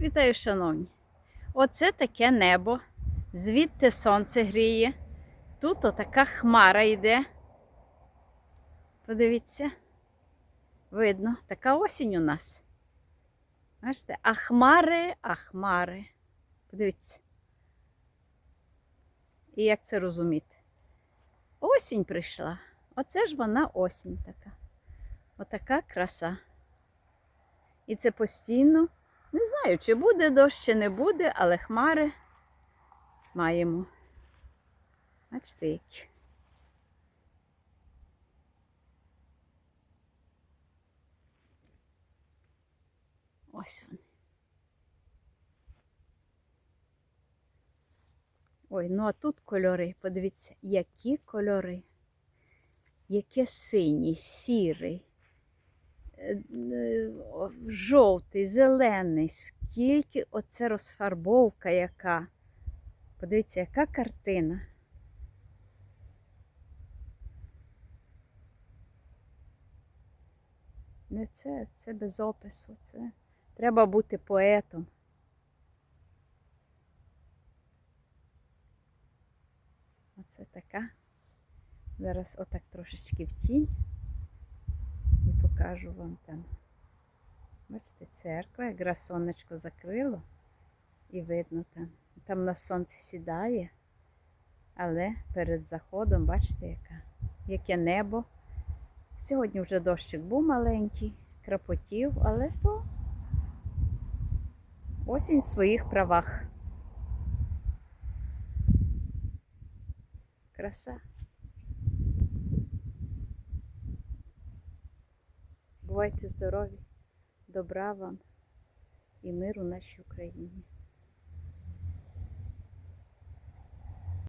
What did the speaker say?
Вітаю, шановні! Оце таке небо. Звідти сонце гріє. Тут отака хмара йде. Подивіться. Видно, така осінь у нас. Бачите? А хмари, а хмари. Подивіться. І як це розуміти? Осінь прийшла. Оце ж вона осінь така. Отака краса. І це постійно. Не знаю, чи буде дощ, чи не буде, але хмари маємо. Бачите, які. Ось вони. Ой, ну а тут кольори, подивіться, які кольори. Яке синій, сірий, жовтий, зелений. Скільки оце розфарбовка яка. Подивіться, яка картина. Не це, це без опису. Це треба бути поетом. Оце така. Зараз отак трошечки в тінь покажу вам там. Бачите, церква, якраз сонечко закрило і видно там. Там на сонце сідає, але перед заходом, бачите, яка, яке небо. Сьогодні вже дощик був маленький, крапотів, але то осінь в своїх правах. Краса. Бувайте здорові, добра вам і миру нашій Україні.